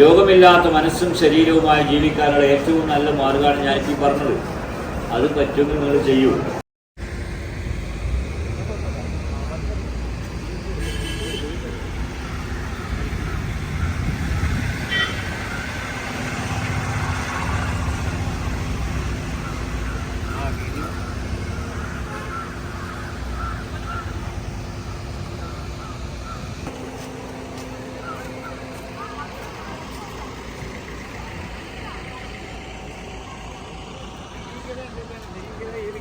രോഗമില്ലാത്ത മനസ്സും ശരീരവുമായി ജീവിക്കാനുള്ള ഏറ്റവും നല്ല മാർഗമാണ് ഈ പറഞ്ഞത്. അത് പറ്റുമെങ്കിൽ നിങ്ങൾ ചെയ്യൂ.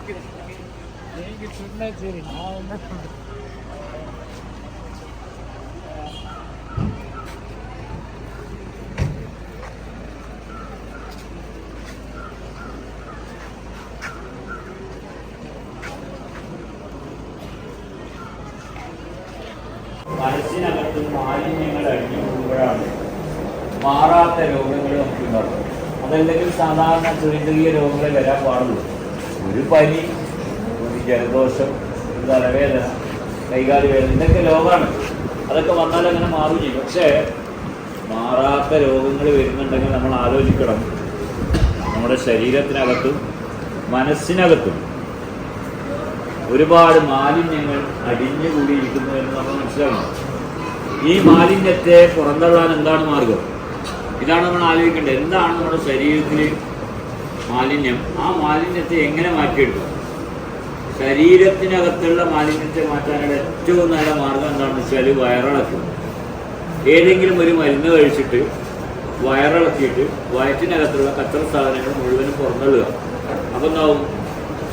நீங்க சொன்னா சரி நான் என்ன சொல்றேன் മനസ്സിനകത്ത് മാലിന്യങ്ങൾ അടിഞ്ഞു കൂടുമ്പോഴാണ് മാറാത്ത രോഗങ്ങൾ നമുക്കുണ്ടാകും അതല്ലെങ്കിൽ സാധാരണ ചെറിയ ചെറിയ രോഗങ്ങൾ വരാൻ പാടുള്ളൂ ഒരു പനി ഒരു ജലദോഷം ഒരു തലവേദന കൈകാലി വേദന ഇതൊക്കെ രോഗമാണ് അതൊക്കെ വന്നാൽ അങ്ങനെ മാറും ചെയ്യും. പക്ഷേ മാറാത്ത രോഗങ്ങൾ വരുന്നുണ്ടെങ്കിൽ നമ്മൾ ആലോചിക്കണം. നമ്മുടെ ശരീരത്തിനകത്തും മനസ്സിനകത്തും ഒരുപാട് മാലിന്യങ്ങൾ അടിഞ്ഞു അടിഞ്ഞുകൂടിയിരിക്കുന്നു എന്ന് നമ്മൾ മനസ്സിലാക്കണം. ഈ മാലിന്യത്തെ പുറന്തള്ളാൻ എന്താണ് മാർഗം? ഇതാണ് നമ്മൾ ആലോചിക്കേണ്ടത്. എന്താണ് നമ്മുടെ ശരീരത്തിൽ മാലിന്യം ആ മാലിന്യത്തെ എങ്ങനെ മാറ്റിയെടുക്കും? ശരീരത്തിനകത്തുള്ള മാലിന്യത്തെ മാറ്റാനുള്ള ഏറ്റവും നല്ല മാർഗം എന്താണെന്ന് വെച്ചാൽ വയറിളക്കും. ഏതെങ്കിലും ഒരു മരുന്ന് കഴിച്ചിട്ട് വയറിളക്കിയിട്ട് വയറ്റിനകത്തുള്ള കച്ചറ സാധനങ്ങൾ മുഴുവനും പുറന്തള്ളുക. അപ്പം എന്താവും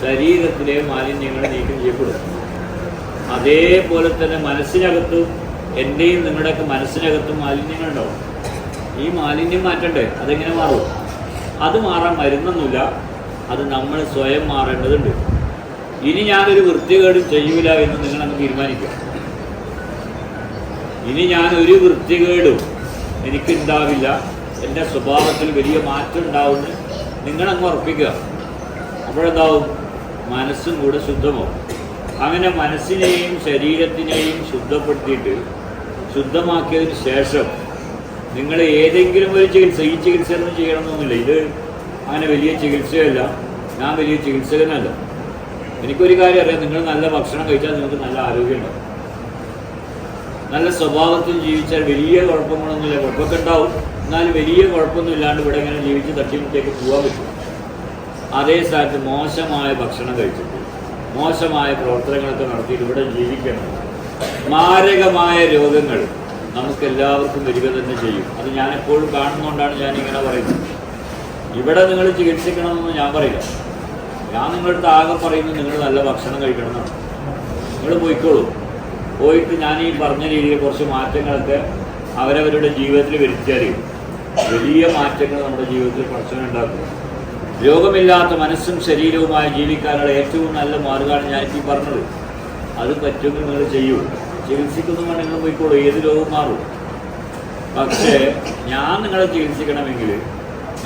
ശരീരത്തിലെ മാലിന്യങ്ങൾ നീക്കം ചെയ്യപ്പെടും. അതേപോലെ തന്നെ മനസ്സിനകത്തും എന്റെയും നിങ്ങളുടെയൊക്കെ മനസ്സിനകത്തും മാലിന്യങ്ങളുണ്ടാവും ഈ മാലിന്യം മാറ്റണ്ടേ? അതെങ്ങനെ മാറും? അത് മാറാൻ മരുന്നൊന്നുമില്ല. അത് നമ്മൾ സ്വയം മാറേണ്ടതുണ്ട്. ഇനി ഞാനൊരു വൃത്തികേടും ചെയ്യൂല എന്ന് നിങ്ങൾ നിങ്ങളങ്ങ് തീരുമാനിക്കുക. ഇനി ഞാൻ ഒരു വൃത്തികേടും എനിക്കുണ്ടാവില്ല. എന്റെ സ്വഭാവത്തിൽ വലിയ മാറ്റം ഉണ്ടാവുമെന്ന് നിങ്ങളങ്ങ് ഉറപ്പിക്കുക. അപ്പോഴെന്താവും? മനസ്സും കൂടെ ശുദ്ധമാവും. അങ്ങനെ മനസ്സിനെയും ശരീരത്തിനെയും ശുദ്ധപ്പെടുത്തിയിട്ട് ശുദ്ധമാക്കിയതിന് ശേഷം നിങ്ങൾ ഏതെങ്കിലും ഒരു ചികിത്സ ഈ ചികിത്സ ഒന്നും ചെയ്യണമെന്നൊന്നുമില്ല. ഇത് അങ്ങനെ വലിയ ചികിത്സയല്ല. ഞാൻ വലിയ ചികിത്സകനല്ല. എനിക്കൊരു കാര്യം അറിയാം. നിങ്ങൾ നല്ല ഭക്ഷണം കഴിച്ചാൽ നിങ്ങൾക്ക് നല്ല ആരോഗ്യമുണ്ടാവും നല്ല സ്വഭാവത്തിൽ ജീവിച്ചാൽ വലിയ കുഴപ്പങ്ങളൊന്നുമില്ല. കുഴപ്പമൊക്കെ ഉണ്ടാവും. എന്നാലും വലിയ കുഴപ്പമൊന്നും ഇല്ലാണ്ട് ഇവിടെ ഇങ്ങനെ ജീവിച്ച് തട്ടിമുട്ടേക്ക് പോകാൻ പറ്റും. അതേ സ്ഥലത്ത് മോശമായ ഭക്ഷണം കഴിച്ചിട്ട് മോശമായ പ്രവർത്തനങ്ങളൊക്കെ നടത്തിയിട്ട് ഇവിടെ ജീവിക്കണം. മാരകമായ രോഗങ്ങൾ. നമുക്ക് എല്ലാവർക്കും വരിക തന്നെ ചെയ്യും. അത് ഞാൻ എപ്പോഴും കാണുന്നതുകൊണ്ടാണ് ഞാൻ ഇങ്ങനെ പറയുന്നത്. ഇവിടെ നിങ്ങൾ ചികിത്സിക്കണമെന്ന് ഞാൻ പറയില്ല. ഞാൻ നിങ്ങളുടെ ആകെ പറയുന്നത് നിങ്ങൾ നല്ല ഭക്ഷണം കഴിക്കണം നിങ്ങൾ പോയിക്കോളൂ. പോയിട്ട് ഞാൻ ഈ പറഞ്ഞ രീതിയിൽ കുറച്ച് മാറ്റങ്ങളൊക്കെ അവരവരുടെ ജീവിതത്തിൽ വരുത്തിയാൽ വലിയ മാറ്റങ്ങൾ നമ്മുടെ ജീവിതത്തിൽ പ്രശ്നമുണ്ടാക്കും രോഗമില്ലാത്ത മനസ്സും ശരീരവുമായി ജീവിക്കാനുള്ള ഏറ്റവും നല്ല മാർഗമാണ് ഈ പറഞ്ഞത്. അത് പറ്റുമെങ്കിൽ നിങ്ങൾ ചെയ്യൂ. ചികിത്സിക്കുന്നു നിങ്ങൾ പോയിക്കോളൂ. ഏത് രോഗം മാറും. പക്ഷേ ഞാൻ നിങ്ങളെ ചികിത്സിക്കണമെങ്കിൽ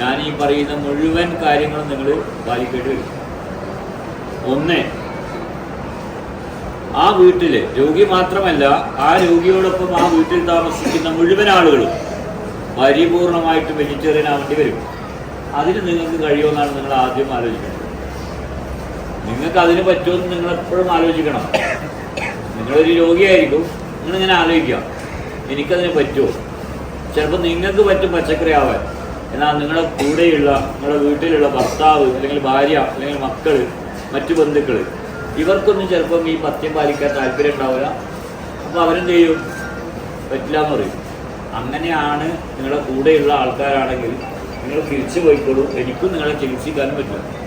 ഞാൻ ഈ പറയുന്ന മുഴുവൻ കാര്യങ്ങളും നിങ്ങൾ പാലിക്കേണ്ടി വരും. ഒന്ന് ആ വീട്ടിൽ രോഗി മാത്രമല്ല ആ രോഗിയോടൊപ്പം ആ വീട്ടിൽ താമസിക്കുന്ന മുഴുവൻ ആളുകളും പരിപൂർണമായിട്ട് വെജിറ്റേറിയൻ ആവേണ്ടി വരും. അതിന് നിങ്ങൾക്ക് കഴിയുമെന്നാണ് നിങ്ങൾ ആദ്യം ആലോചിക്കുന്നത് നിങ്ങൾക്ക് അതിന് പറ്റുമെന്ന് നിങ്ങൾ എപ്പോഴും ആലോചിക്കണം. നിങ്ങളൊരു രോഗിയായിരിക്കും. നിങ്ങളിങ്ങനെ ആലോചിക്കുക. എനിക്കതിന് പറ്റുമോ? ചിലപ്പോൾ നിങ്ങൾക്ക് പറ്റും പച്ചക്കറി ആവാൻ എന്നാൽ നിങ്ങളുടെ കൂടെയുള്ള നിങ്ങളുടെ വീട്ടിലുള്ള ഭർത്താവ് അല്ലെങ്കിൽ ഭാര്യ അല്ലെങ്കിൽ മക്കൾ മറ്റു ബന്ധുക്കൾ ഇവർക്കൊന്നും ചിലപ്പം ഈ പഥ്യം പാലിക്കാൻ താല്പര്യം ഉണ്ടാവില്ല. അപ്പോൾ അവരെന്ത് ചെയ്യും? പറ്റില്ല എന്ന് പറയും. അങ്ങനെയാണ് നിങ്ങളുടെ കൂടെയുള്ള ആൾക്കാരാണെങ്കിൽ നിങ്ങൾ തിരിച്ചു പോയിക്കോളൂ. എനിക്കും നിങ്ങളെ ചികിത്സിക്കാനും പറ്റില്ല.